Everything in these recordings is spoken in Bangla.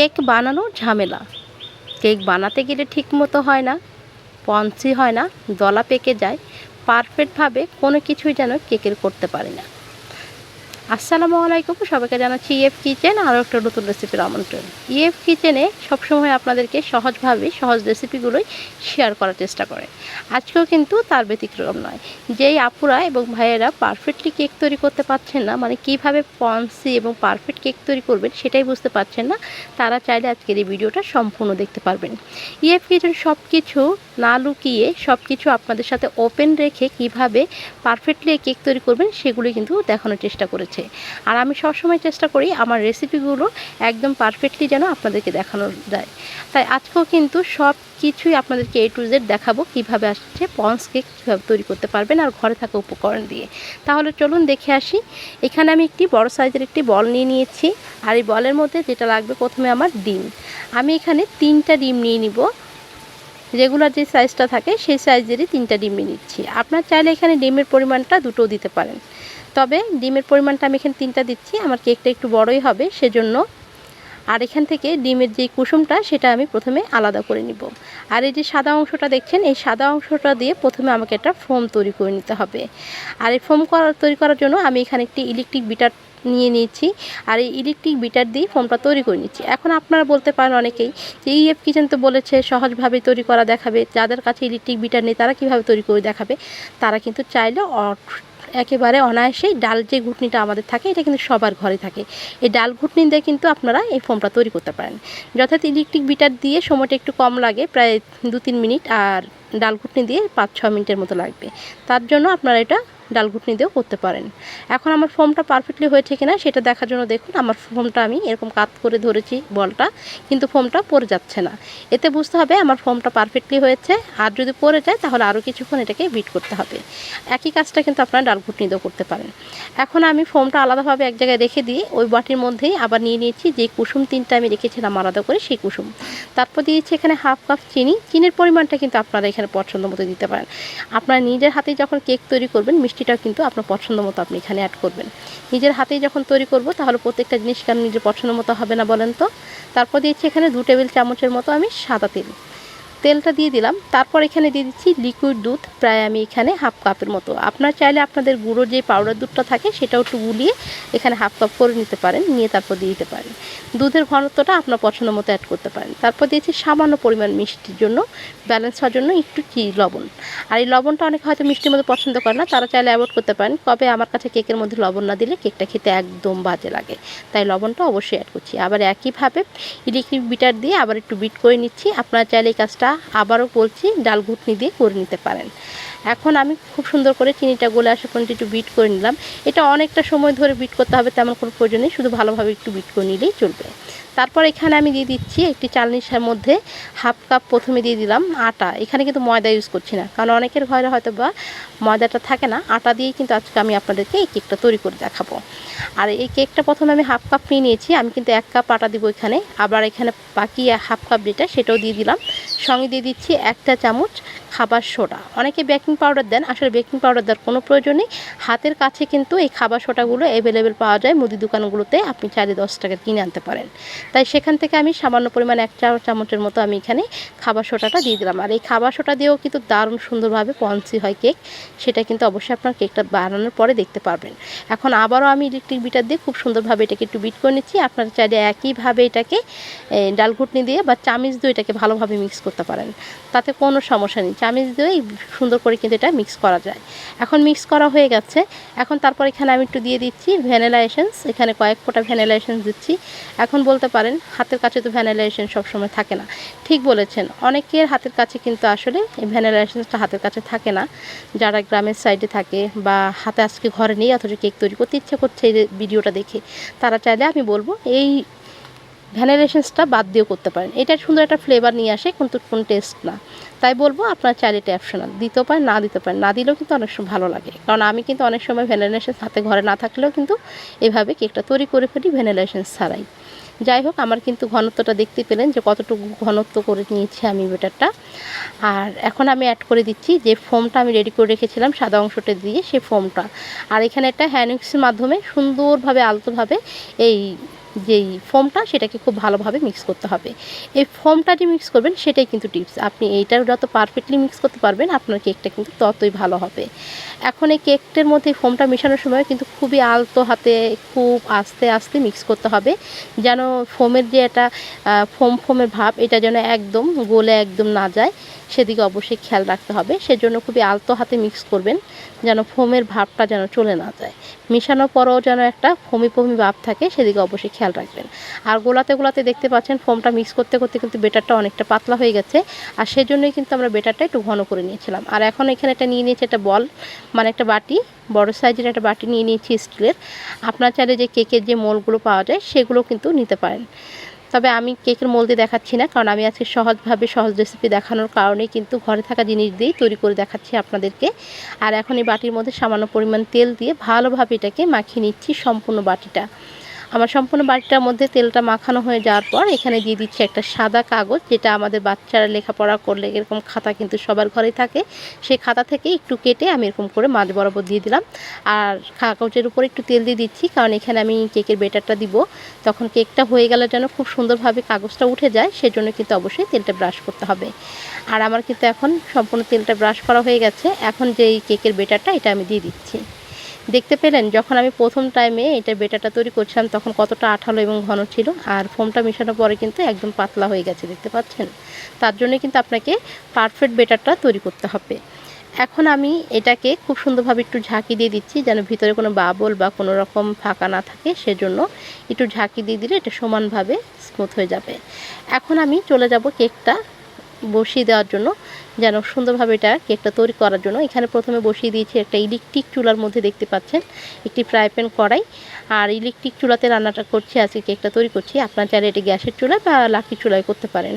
কেক বানানো ঝামেলা। কেক বানাতে গেলে ঠিক মতো হয় না পঞ্চি হয় না, দলা পেকে যায়, পারফেক্টভাবে কোনো কিছুই যেন কেকের করতে পারি না। আসসালামু আলাইকুম, সবাইকে জানাচ্ছি ইএফ কিচেন আরও একটা নতুন রেসিপির আমন্ত্রণ। ইএফ কিচেনে সবসময় আপনাদেরকে সহজভাবে সহজ রেসিপিগুলোই শেয়ার করার চেষ্টা করে। আজকেও কিন্তু তার ব্যতিক্রম নয়। যেই আপুরা এবং ভাইয়েরা পারফেক্টলি কেক তৈরি করতে পারছেন না মানে কীভাবে পন্সি এবং পারফেক্ট কেক তৈরি করবেন সেটাই বুঝতে পারছেন না, তারা চাইলে আজকের এই ভিডিওটা সম্পূর্ণ দেখতে পারবেন। ইএফ কিচেন সব কিছু না লুকিয়ে সব কিছু আপনাদের সাথে ওপেন রেখে কীভাবে পারফেক্টলি কেক তৈরি করবেন সেগুলি কিন্তু দেখানোর চেষ্টা করেছে। আর আমি সবসময় চেষ্টা করি আমার রেসিপিগুলো একদম পারফেক্টলি যেন আপনাদেরকে দেখানো যায়। তাই আজকেও কিন্তু সব কিছুই আপনাদেরকে এ টু জেড দেখাবো কীভাবে আসছে পন্স কেক কীভাবে তৈরি করতে পারবেন আর ঘরে থাকা উপকরণ দিয়ে। তাহলে চলুন দেখে আসি। এখানে আমি একটি বড় সাইজের একটি বল নিয়ে নিয়েছি। আর এই বলের মধ্যে যেটা লাগবে প্রথমে আমার ডিম। আমি এখানে তিনটা ডিম নিয়ে নিব। রেগুলার যে সাইজটা থাকে, সেই সাইজেরই তিনটা ডিম নিচ্ছি। আপনার চাইলে এখানে ডিমের পরিমাণটা দুটোও দিতে পারেন। তবে ডিমের পরিমাণটা আমি এখানে তিনটা দিচ্ছি, আমার কেকটা একটু বড়ই হবে সেজন্য। আর এখান থেকে ডিমের যে কুসুমটা, সেটা আমি প্রথমে আলাদা করে নিব। আর এই যে সাদা অংশটা দেখছেন, এই সাদা অংশটা দিয়ে প্রথমে আমাকে একটা ফোম তৈরি করে নিতে হবে। আর এই ফোম করা, তৈরি করার জন্য আমি এখানে একটি ইলেকট্রিক বিটার নিয়ে নিয়েছি, আর এই ইলেকট্রিক বিটার দিয়ে ফোমটা তৈরি করে নিচ্ছি। এখন আপনারা বলতে পারেন অনেকেই যে, ইএফ কিচেন তো বলেছে, সহজভাবে তৈরি করা দেখাবে, যাদের কাছে ইলেকট্রিক বিটার নেই, তারা কীভাবে তৈরি করে দেখাবে, তারা কিন্তু চাইলে একেবারে অনায়াসেই ডাল যে ঘুটনিটা আমাদের থাকে, এটা কিন্তু সবার ঘরে থাকে। এই ডাল ঘুটনি দিয়ে কিন্তু আপনারা এই ফোমটা তৈরি করতে পারেন। যথাৎ ইলেকট্রিক বিটার দিয়ে সময়টা একটু কম লাগে, প্রায় দু তিন মিনিট, আর ডাল ঘুটনি দিয়ে পাঁচ ছ মিনিটের মতো লাগবে। তার জন্য আপনারা এটা ডাল ঘুটনি দিয়েও করতে পারেন। এখন আমার ফোমটা পারফেক্টলি হয়েছে কিনা সেটা দেখার জন্য দেখুন, আমার ফোমটা আমি এরকম কাত করে ধরেছি বলটা, কিন্তু ফোমটা পড়ে যাচ্ছে না। এতে বুঝতে হবে আমার ফোমটা পারফেক্টলি হয়েছে, আর যদি পরে যায় তাহলে আরও কিছুক্ষণ এটাকে বিট করতে হবে। একই কাজটা কিন্তু আপনারা ডাল ঘুটনি দিয়েও করতে পারেন। এখন আমি ফোমটা আলাদাভাবে এক জায়গায় রেখে দিয়ে ওই বাটির মধ্যেই আবার নিয়ে নিয়েছি যে কুসুম তিনটা আমি রেখেছিলাম আলাদা করে সেই কুসুম। তারপর দিয়েছি এখানে হাফ কাপ চিনি। চিনির পরিমাণটা কিন্তু আপনারা এখানে পছন্দ মতো দিতে পারেন। আপনারা নিজের হাতেই যখন কেক তৈরি করবেন মিষ্টিটাও কিন্তু আপনার পছন্দ মতো আপনি এখানে অ্যাড করবেন। নিজের হাতেই যখন তৈরি করব, তাহলে প্রত্যেকটা জিনিস কেন নিজের পছন্দ মতো হবে না বলেন তো? তারপর দিয়েছি এখানে দু টেবিল চামচের মতো আমি সাদা তেল। তেলটা দিয়ে দিলাম। তারপর এখানে দিয়ে দিচ্ছি লিকুইড দুধ। প্রায় আমি এখানে হাফ কাপের মতো। আপনার চাইলে আপনাদের গুঁড়ো যে পাউডার দুধটা থাকে সেটাও একটু গুলিয়ে এখানে হাফ কাপ করে নিতে পারেন, নিয়ে তারপর দিয়ে দিতে পারেন। দুধের ঘনত্বটা আপনার পছন্দ মতো অ্যাড করতে পারেন। তারপর দিয়েছি সামান্য পরিমাণ মিষ্টির জন্য ব্যালেন্স হওয়ার জন্য একটু চি লবণ। আর এই লবণটা অনেকে হয়তো মিষ্টির মধ্যে পছন্দ করে না, তারা চাইলে অ্যাভয়েড করতে পারেন। কবে আমার কাছে কেকের মধ্যে লবণ না দিলে কেকটা খেতে একদম বাজে লাগে। তাই লবণটা অবশ্যই অ্যাড করছি। আবার একইভাবে ইলেকট্রিক বিটার দিয়ে আবার একটু বিট করে নিচ্ছি। আপনারা চাইলে এই কাজটা আবারও বলছি, ডাল ঘুটনি দিয়ে করে নিতে পারেন। এখন আমি খুব সুন্দর করে চিনিটা গলে আসা পর্যন্ত একটু বিট করে নিলাম। এটা অনেকটা সময় ধরে বিট করতে হবে, তেমন কোনো প্রয়োজন নেই, শুধু ভালোভাবে একটু বিট করে নিলেই চলবে। তারপর এখানে আমি দিয়ে দিচ্ছি একটি চালনির মধ্যে হাফ কাপ প্রথমে দিয়ে দিলাম আটা। এখানে কিন্তু ময়দা ইউজ করছি না, কারণ অনেকের ঘরে হয়তো বা ময়দাটা থাকে না, আটা দিয়েই কিন্তু আজকে আমি আপনাদেরকে এই কেকটা তৈরি করে দেখাবো। আর এই কেকটা প্রথমে আমি হাফ কাপ নিয়ে নিয়েছি, আমি কিন্তু এক কাপ আটা দিব এখানে, আবার এখানে বাকি হাফ কাপ যেটা, সেটাও দিয়ে দিলাম। সঙ্গে দিয়ে দিচ্ছি একটা চামচ খাবার সোডা। অনেকে বেকিং পাউডার দেন, আসলে বেকিং পাউডার দেওয়ার কোনো প্রয়োজন নেই। হাতের কাছে কিন্তু এই খাবার সোডাগুলো অ্যাভেলেবেল পাওয়া যায়। মুদি দোকানগুলোতে আপনি চাইলে দশ টাকা কিনে আনতে পারেন। তাই সেখান থেকে আমি সামান্য পরিমাণ এক চা, চামচের মতো আমি এখানে খাবার সোডাটা দিয়ে দিলাম। আর এই খাবার সোডা দিয়েও কিন্তু দারুণ সুন্দরভাবে পঞ্চি হয় কেক সেটা কিন্তু অবশ্যই আপনার কেকটা বানানোর পরে দেখতে পারবেন। এখন আবারও আমি ইলেকট্রিক বিটার দিয়ে খুব সুন্দরভাবে এটাকে একটু বিট করে নিচ্ছি। আপনারা চাইলে একইভাবে এটাকে ডাল ঘুটনি দিয়ে বা চামিচ দিয়ে এটাকে ভালোভাবে মিক্স করতে পারেন। তাতে কোনো সমস্যা নেই। চামিচ দিয়েই সুন্দর করে কিন্তু এটা মিক্স করা যায়। এখন মিক্স করা হয়ে গেছে। এখন তারপর এখানে আমি একটু দিয়ে দিচ্ছি ভ্যানিলা এসেন্স এখানে কয়েক ফোঁটা ভ্যানিলা এসেন্স দিচ্ছি। এখন বলতে পারেন, হাতের কাছে তো ভ্যানিলা এসেন্স সবসময় থাকে না। ঠিক বলেছেন, অনেকের হাতের কাছে কিন্তু আসলে এই ভ্যানিলা এসেন্সটা হাতের কাছে থাকে না। যারা গ্রামের সাইডে থাকে বা হাতে আজকে ঘরে নেই, অথচ কেক তৈরি করতে ইচ্ছে করছে এই ভিডিওটা দেখে, তারা চাইলে আমি বলব, এই ভ্যানিলা বাদ দিয়েও করতে পারেন। এটা সুন্দর একটা ফ্লেভার নিয়ে আসে, কিন্তু কোনো টেস্ট না। তাই বলব আপনার চাইলে এটা অপশনাল দিতেও পারেন, না দিতে পারেন। না দিলেও কিন্তু অনেক সময় ভালো লাগে। কারণ আমি কিন্তু অনেক সময় ভ্যানিলা হাতে ঘরে না থাকলেও কিন্তু এভাবে কেকটা তৈরি করে ফেলি ভ্যানিলা ছাড়াই। যাই হোক, আমার কিন্তু ঘনত্বটা দেখতে পেলেন যে কতটুকু ঘনত্ব করে নিয়েছি আমি বেটারটা আর এখন আমি অ্যাড করে দিচ্ছি যে ফোমটা আমি রেডি করে রেখেছিলাম সাদা অংশটা দিয়ে সেই ফোমটা আর এখানে একটা হ্যান্ড মিক্সের মাধ্যমে সুন্দরভাবে, আলতোভাবে এই যেই ফোমটা সেটাকে খুব ভালোভাবে মিক্স করতে হবে। এই ফোমটা যে মিক্স করবেন সেটাই কিন্তু টিপস আপনি এইটার যত পারফেক্টলি মিক্স করতে পারবেন, আপনার কেকটা কিন্তু ততই ভালো হবে। এখন এই কেকটার মধ্যে ফোমটা মেশানোর সময় কিন্তু খুবই আলতো হাতে খুব আস্তে আস্তে মিক্স করতে হবে। যেন ফোমের যে একটা ফোম ফোমের ভাব, এটা যেন একদম গোলে একদম না যায়, সেদিকে অবশ্যই খেয়াল রাখতে হবে। সেজন্য খুবই আলতো হাতে মিক্স করবেন, যেন ফোমের ভাবটা যেন চলে না যায়। মেশানোর পরেও যেন একটা ফমি ফমি ভাব থাকে, সেদিকে অবশ্যই খেয়াল রাখবেন। আর গোলাতে গোলাতে দেখতে পাচ্ছেন ফোমটা মিক্স করতে করতে কিন্তু বেটারটা অনেকটা পাতলা হয়ে গেছে। আর সেজন্যই কিন্তু আমরা বেটারটা একটু ঘন করে নিয়েছিলাম। আর এখন এখানে একটা নিয়ে নিয়েছি একটা বল মানে একটা বাটি, বড় সাইজের একটা বাটি নিয়ে নিয়েছি স্টিলের। আপনার চাইলে যে কেকের যে মোলগুলো পাওয়া যায়, সেগুলো কিন্তু নিতে পারেন। তবে আমি কেকের মোল দিয়ে দেখাচ্ছি না, কারণ আমি আজকে সহজভাবে সহজ রেসিপি দেখানোর কারণে কিন্তু ঘরে থাকা জিনিস দিয়েই তৈরি করে দেখাচ্ছি আপনাদেরকে। আর এখন এই বাটির মধ্যে সামান্য পরিমাণ তেল দিয়ে ভালোভাবে এটাকে মাখিয়ে নিচ্ছি সম্পূর্ণ বাটিটা। আমার সম্পূর্ণ বাটিটার মধ্যে তেলটা মাখানো হয়ে যাওয়ার পর এখানে দিয়ে দিচ্ছি একটা সাদা কাগজ, যেটা আমাদের বাচ্চারা লেখাপড়া করলে এরকম খাতা কিন্তু সবার ঘরেই থাকে। সেই খাতা থেকে একটু কেটে আমি এরকম করে মাঝ বরাবর দিয়ে দিলাম। আর কাগজের উপর একটু তেল দিয়ে দিচ্ছি, কারণ এখানে আমি কেকের বেটারটা দিব। তখন কেকটা হয়ে গেলে যেন খুব সুন্দরভাবে কাগজটা উঠে যায়, সেজন্য কিন্তু অবশ্যই তেলটা ব্রাশ করতে হবে। আর আমার কিন্তু এখন সম্পূর্ণ তেলটা ব্রাশ করা হয়ে গেছে। এখন যে কেকের বেটারটা এটা আমি দিয়ে দিচ্ছি। দেখতে পেলেন, যখন আমি প্রথম টাইমে এটা বেটারটা তৈরি করছিলাম, তখন কতটা আঠালো এবং ঘন ছিল, আর ফোমটা মেশানোর পরে কিন্তু একদম পাতলা হয়ে গেছে, দেখতে পাচ্ছেন? তার জন্য কিন্তু আপনাকে পারফেক্ট বেটারটা তৈরি করতে হবে। এখন আমি এটাকে খুব সুন্দরভাবে একটু ঝাঁকি দিয়ে দিচ্ছি, যেন ভিতরে কোনো বাবল বা কোনো রকম ফাঁকা না থাকে, সেজন্য একটু ঝাঁকি দিয়ে দিলে এটা সমানভাবে স্মুথ হয়ে যাবে। এখন আমি চলে যাব কেকটা বসিয়ে দেওয়ার জন্য। যেন সুন্দরভাবে এটা কেকটা তৈরি করার জন্য। এখানে প্রথমে বসিয়ে দিয়েছি একটা ইলেকট্রিক চুলার মধ্যে দেখতে পাচ্ছেন, একটি ফ্রাই প্যান কড়াই। আর ইলেকট্রিক চুলাতে রান্নাটা করছি, আজকে কেকটা তৈরি করছি। আপনার চাইলে এটি গ্যাসের চুলা বা লাকি চুলায় করতে পারেন।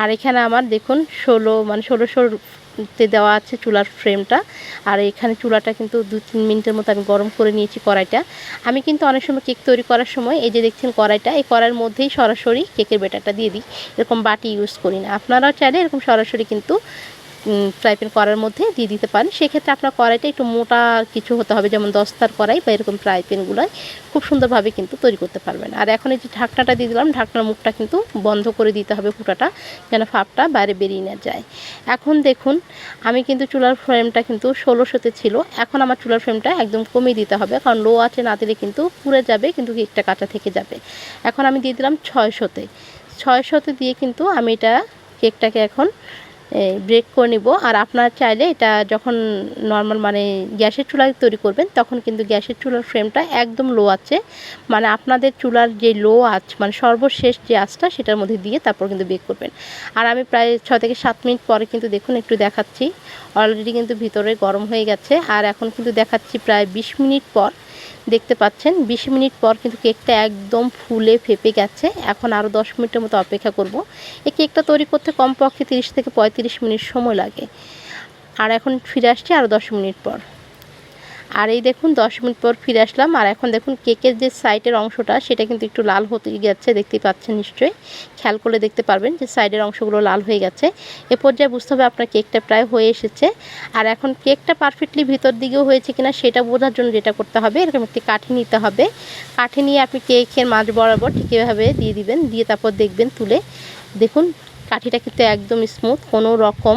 আর এখানে আমার দেখুন, ষোলো মানে ষোলোশোর তে দেওয়া আছে চুলার ফ্রেমটা। আর এখানে চুলাটা কিন্তু দু তিন মিনিটের মতো আমি গরম করে নিয়েছি কড়াইটা। আমি কিন্তু অনেক সময় কেক তৈরি করার সময় এই যে দেখছেন কড়াইটা, এই কড়াইয়ের মধ্যেই সরাসরি কেকের বেটারটা দিয়ে দিই। এরকম বাটি ইউজ করি না। আপনারাও চাইলে এরকম সরাসরি কিন্তু ফ্রাই প্যান করার মধ্যে দিয়ে দিতে পারেন। সেক্ষেত্রে আপনার কড়াইটা একটু মোটা কিছু হতে হবে, যেমন দস্তার কড়াই বা এরকম ফ্রাই প্যানগুলোয় খুব সুন্দরভাবে কিন্তু তৈরি করতে পারবেন। আর এখন এই যে ঢাকনাটা দিয়ে দিলাম, ঢাকনার মুখটা কিন্তু বন্ধ করে দিতে হবে ফুটাটা, যেন ফাপটা বাইরে বেরিয়ে না যায়। এখন দেখুন, আমি কিন্তু চুলার ফ্রেমটা কিন্তু ষোলোশোতে ছিল। এখন আমার চুলার ফ্রেমটা একদম কমিয়ে দিতে হবে, কারণ লো আছে না দিলে কিন্তু পুড়ে যাবে, কিন্তু কেকটা কাঁচা থেকে যাবে। এখন আমি দিয়ে দিলাম ছয়শোতে। ছয়শোতে দিয়ে কিন্তু আমি এটা কেকটাকে এখন ব্রেক করে নিব। আর আপনার চাইলে এটা যখন নর্মাল মানে গ্যাসের চুলায় তৈরি করবেন, তখন কিন্তু গ্যাসের চুলার ফ্রেমটা একদম লো আছে। মানে আপনাদের চুলার যে লো আঁচ মানে সর্বশেষ যে আঁচটা, সেটার মধ্যে দিয়ে তারপর কিন্তু বেক করবেন। আর আমি প্রায় ছ থেকে সাত মিনিট পরে কিন্তু দেখুন, একটু দেখাচ্ছি। অলরেডি কিন্তু ভিতরে গরম হয়ে গেছে। আর এখন কিন্তু দেখাচ্ছি প্রায় বিশ মিনিট পর দেখতে পাচ্ছেন। বিশ মিনিট পর কিন্তু কেকটা একদম ফুলে ফেপে গেছে। এখন আরও দশ মিনিটের মতো অপেক্ষা করব। এই কেকটা তৈরি করতে কমপক্ষে তিরিশ থেকে পঁয়ত্রিশ মিনিট সময় লাগে। আর এখন ফিরে আসছি আরও দশ মিনিট পর। আর এই দেখুন, দশ মিনিট পর ফিরে আসলাম। আর এখন দেখুন, কেকের যে সাইডের অংশটা, সেটা কিন্তু একটু লাল হতে গেছে দেখতেই পাচ্ছেন নিশ্চয়ই। খেয়াল করলে দেখতে পারবেন যে সাইডের অংশগুলো লাল হয়ে গেছে। এ পর্যায়ে বুঝতে হবে আপনার কেকটা প্রায় হয়ে এসেছে। আর এখন কেকটা পারফেক্টলি ভিতর দিকেও হয়েছে কিনা, সেটা বোঝার জন্য যেটা করতে হবে, এরকম একটি কাঠি নিতে হবে। কাঠি নিয়ে আপনি কেকের মাঝ বরাবর ঠিক এভাবে দিয়ে দিবেন, দিয়ে তারপর দেখবেন তুলে। দেখুন, কাঠিটা কিন্তু একদম স্মুথ কোনো রকম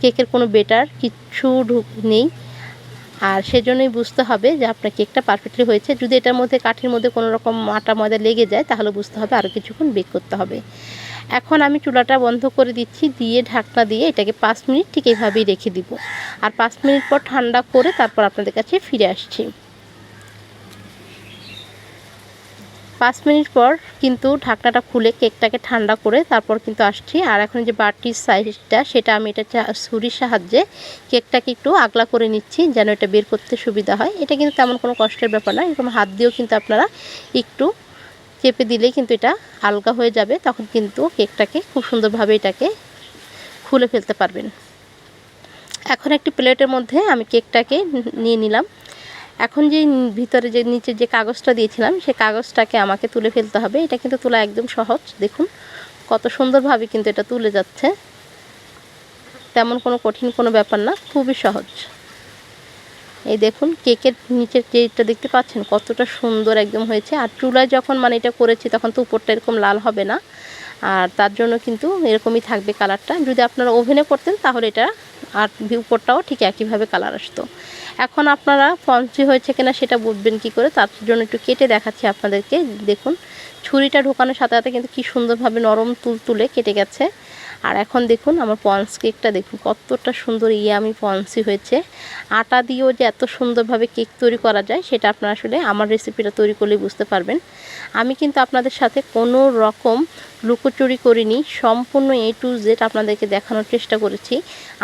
কেকের কোনো বেটার কিচ্ছু ঢুক নেই। আর সেজন্যই বুঝতে হবে যে আপনার কেকটা পারফেক্টলি হয়েছে। যদি এটার মধ্যে কাঠির মধ্যে কোনো রকম আটা ময়দা লেগে যায়, তাহলে বুঝতে হবে আরও কিছুক্ষণ বেক করতে হবে। এখন আমি চুলাটা বন্ধ করে দিচ্ছি, দিয়ে ঢাকনা দিয়ে এটাকে পাঁচ মিনিট ঠিক এইভাবেই রেখে দিব। আর পাঁচ মিনিট পর ঠান্ডা করে তারপর আপনাদের কাছে ফিরে আসছি। পাঁচ মিনিট পর কিন্তু ঢাকনাটা খুলে কেকটাকে ঠান্ডা করে তারপর কিন্তু আসছি। আর এখন যে বাটির সাইজটা, সেটা আমি এটা ছুরির সাহায্যে কেকটাকে একটু আগলা করে নিচ্ছি যেন এটা বের করতে সুবিধা হয়। এটা কিন্তু তেমন কোনো কষ্টের ব্যাপার না, এরকম হাত দিয়েও কিন্তু আপনারা একটু চেপে দিলেই কিন্তু এটা আলগা হয়ে যাবে, তখন কিন্তু কেকটাকে খুব সুন্দরভাবে এটাকে খুলে ফেলতে পারবেন। এখন একটি প্লেটের মধ্যে আমি কেকটাকে নিয়ে নিলাম। এখন যে ভিতরে যে নিচে যে কাগজটা দিয়েছিলাম সেই কাগজটাকে আমাকে তুলে ফেলতে হবে। এটা কিন্তু তোলা একদম সহজ, দেখুন। কত সুন্দরভাবে কিন্তু এটা তুলে যাচ্ছে। তেমন কোনো কঠিন কোনো ব্যাপার না, খুবই সহজ। এই দেখুন, কেকের নিচের যেটা দেখতে পাচ্ছেন? কতটা সুন্দর একদম হয়েছে। আর চুলায় যখন মানে এটা করেছি, তখন তো উপরটা এরকম লাল হবে না। আর তার জন্য কিন্তু এরকমই থাকবে কালারটা। যদি আপনারা ওভেনে করতেন তাহলে এটা আর উপরটাও ঠিক একইভাবে কালার আসতো। এখন আপনারা পঞ্চি হয়েছে কিনা সেটা বুঝবেন কি করে, তার জন্য একটু কেটে দেখাচ্ছি আপনাদেরকে। দেখুন, ছুরিটা ঢোকানোর সাথে সাথে কিন্তু কি সুন্দরভাবে নরম তুল তুলে কেটে গেছে। আর এখন দেখুন, আমার পঞ্চ কেকটা দেখুন, কতটা সুন্দর ইয়ামি পঞ্চি হয়েছে। আটা দিয়েও যে এত সুন্দরভাবে কেক তৈরি করা যায়, সেটা আপনারা আসলে আমার রেসিপিটা তৈরি করলেই বুঝতে পারবেন। আমি কিন্তু আপনাদের সাথে কোনো রকম লুকোচুরি করিনি, সম্পূর্ণ এ টু জেড আপনাদেরকে দেখানোর চেষ্টা করেছি।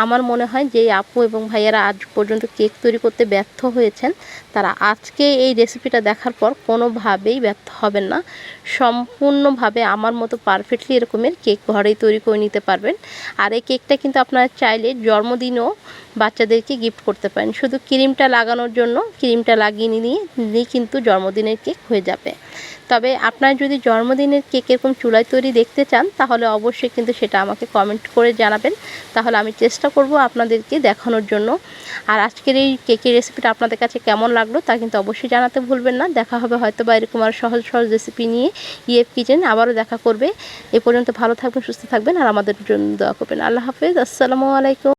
আমার মনে হয় যে আপু এবং ভাইয়ারা আজ পর্যন্ত কেক তৈরি করতে ব্যর্থ হয়েছেন। তারা আজকে এই রেসিপিটা দেখার পর কোনোভাবেই ব্যর্থ হবেন না। সম্পূর্ণভাবে আমার মতো পারফেক্টলি এরকমের কেক ঘরেই তৈরি করে নিতে পারবেন। আর এই কেকটা কিন্তু আপনারা চাইলে জন্মদিনও বাচ্চাদেরকে গিফট করতে পারেন। শুধু ক্রিমটা লাগানোর জন্য ক্রিমটা লাগিয়ে নিয়ে নিলেই কিন্তু জন্মদিনের কেক হয়ে যাবে। তবে আপনারা যদি জন্মদিনের কেক এরকম চুলায় তৈরি দেখতে চান, তাহলে অবশ্যই কিন্তু সেটা আমাকে কমেন্ট করে জানাবেন। তাহলে আমি চেষ্টা করব আপনাদেরকে দেখানোর জন্য। আর আজকের এই কেকের রেসিপিটা আপনাদের কাছে কেমন লাগল তা কিন্তু অবশ্যই জানাতে ভুলবেন না। দেখা হবে হয়তো বা এরকম আর সহজ সহজ রেসিপি নিয়ে ইএফ কিচেন আবারও দেখা করবে। এ পর্যন্ত ভালো থাকবেন, সুস্থ থাকবেন, আর আমাদের জন্য দোয়া করবেন। আল্লাহ হাফেজ, আসসালামু আলাইকুম।